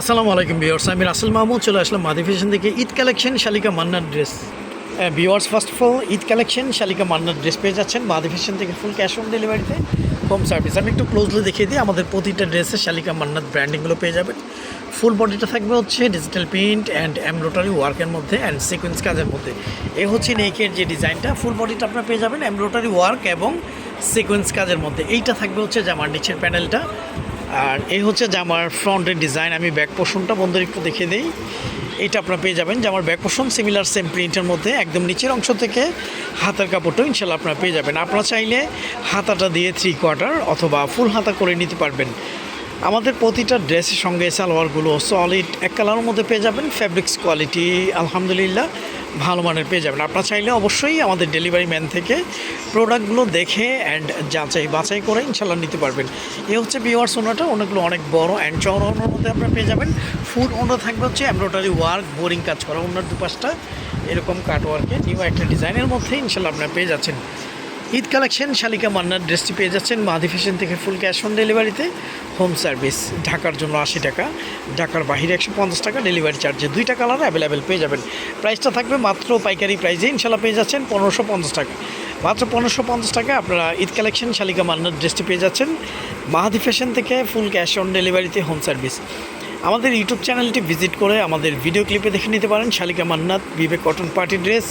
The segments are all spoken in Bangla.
আসসালামু আলাইকুম বিয়ার্স আমি রাসেল মাহমুদ, চলে আসলাম মাদি ফ্যাশন থেকে। ঈদ কালেকশন শালিকা মান্নার dress viewers first of all Eid collection Shalika Mannar dress পেয়ে যাচ্ছেন মাদি ফ্যাশন থেকে ফুল ক্যাশ অন ডেলিভারিতে হোম সার্ভিস আমি একটু ক্লোজলি দেখিয়ে দিই, আমাদের প্রতিটা ড্রেসে শালিকা মান্নার ব্র্যান্ডিংগুলো পেয়ে যাবেন। ফুল বডিটা থাকবে হচ্ছে ডিজিটাল প্রিন্ট অ্যান্ড এমব্রয়ডারি ওয়ার্কের মধ্যে অ্যান্ড সিকোয়েন্স কাজের মধ্যে। এ হচ্ছে নেকের যে ডিজাইনটা ফুল বডিটা আপনারা পেয়ে যাবেন এমব্রয়ডারি ওয়ার্ক এবং সিকোয়েন্স কাজের মধ্যে। এইটা থাকবে হচ্ছে জামার নিচের প্যানেলটা আর এই হচ্ছে জামার ফ্রন্টের ডিজাইন আমি ব্যাক পোর্শনটা বন্ধুর একটু দেখে দিই। এটা আপনারা পেয়ে যাবেন জামার ব্যাক পোর্শন সিমিলার সেম প্রিন্টের মধ্যে, একদম নিচের অংশ থেকে হাতার কাপড়টাও ইনশাল্লাহ আপনারা পেয়ে যাবেন। আপনারা চাইলে হাতাটা দিয়ে থ্রি কোয়ার্টার অথবা ফুল হাতা করে নিতে পারবেন। আমাদের প্রতিটা ড্রেসের সঙ্গে সালোয়ারগুলো সলিড এক কালারের মধ্যে পেয়ে যাবেন ফ্যাব্রিক্স কোয়ালিটি আলহামদুলিল্লাহ। ভালো মানের পেয়ে যাবেন। আপনারা চাইলে অবশ্যই আমাদের ডেলিভারি ম্যান থেকে প্রোডাক্টগুলো দেখে অ্যান্ড যাচাই বাছাই করে ইনশাল্লাহ নিতে পারবেন। এ হচ্ছে বিওয়ার সোনাটা অনেকগুলো অনেক বড় অ্যান্ড চওড়া ওনার মধ্যে আপনারা পেয়ে যাবেন। ফুড ওনার থাকবে হচ্ছে এমব্রয়ডারি ওয়ার্ক বোরিং কাজ করা, ওনার দুপাশটা এরকম কাট ওয়ার্কে নিউ একটা ডিজাইনের মধ্যে ইনশাল্লাহ আপনারা পেয়ে যাচ্ছেন। ঈদ কালেকশন, শালিকা মান্নার ড্রেসটি পেয়ে যাচ্ছেন মাদি ফ্যাশন থেকে ফুল ক্যাশ অন ডেলিভারিতে। হোম সার্ভিস, ঢাকার জন্য আশি টাকা, ঢাকার বাহিরে একশো পঞ্চাশ টাকা ডেলিভারি চার্জে। দুইটা কালার অ্যাভেলেবেল পেয়ে যাবেন। প্রাইসটা থাকবে মাত্র পাইকারি প্রাইসে ইনশাল্লাহ পেয়ে যাচ্ছেন পনেরোশো পঞ্চাশ টাকা। মাত্র পনেরোশো পঞ্চাশ টাকা আপনারা ঈদ কালেকশন, শালিকা মান্নার ড্রেসটি পেয়ে যাচ্ছেন মাহাদি ফ্যাশন থেকে ফুল ক্যাশ অন ডেলিভারিতে হোম সার্ভিস। আমাদের ইউটিউব চ্যানেলটি ভিজিট করে আমাদের ভিডিও ক্লিপে দেখে নিতে পারেন। Shalika Mannat, Vivek cotton party dress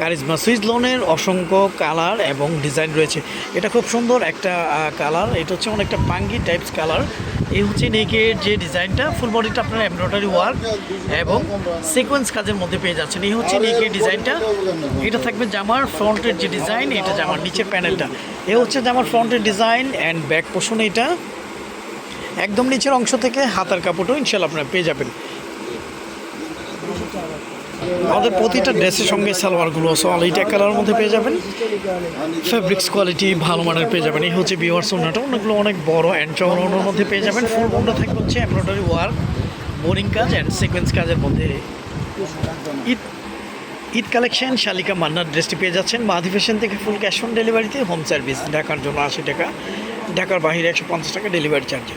charisma সুইচ লোনের অসংখ্য কালার এবং ডিজাইন রয়েছে। এটা খুব সুন্দর একটা কালার এটা হচ্ছে অনেকটা পাঙ্গি টাইপস কালার এই হচ্ছে নেকের যে ডিজাইনটা ফুল বডিটা আপনারা এমব্রয়ডারি ওয়ার্ক এবং সিকোয়েন্স কাজের মধ্যে পেয়ে যাচ্ছেন। এই হচ্ছে নেকের ডিজাইনটা এটা থাকবে জামার ফ্রন্টের যে ডিজাইন এটা জামার নিচের প্যানেলটা এ হচ্ছে জামার ফ্রন্টের ডিজাইন অ্যান্ড ব্যাক পোষণ এটা একদম নিচের অংশ থেকে হাতার কাপড়ও ইনশাল্লাহ আপনারা পেয়ে যাবেন। আমাদের প্রতিটা ড্রেসের সঙ্গে সালোয়ারগুলো সলিড এক কালারের মধ্যে পেয়ে যাবেন। ফেব্রিক্স কোয়ালিটি ভালো মানের পেয়ে যাবেন। এই হচ্ছে বিওয়ার সোনাটা অনেকগুলো অনেক বড় অ্যান্ড চৌড়ানোর মধ্যে পেয়ে যাবেন। ফুল বন্ডা থাকবে হচ্ছে এমব্রয়ডারি ওয়ার্ক বোরিং কাজ অ্যান্ড সিকোয়েন্স কাজের মধ্যে। ঈদ ঈদ কালেকশন শালিকা মান্নার ড্রেসটি পেয়ে যাচ্ছেন। মাধি ফ্যাশন থেকে ফুল ক্যাশ অন ডেলিভারিতে হোম সার্ভিস ঢাকার জন্য আশি টাকা। ঢাকার বাইরে একশো পঞ্চাশ টাকা ডেলিভারি চার্জে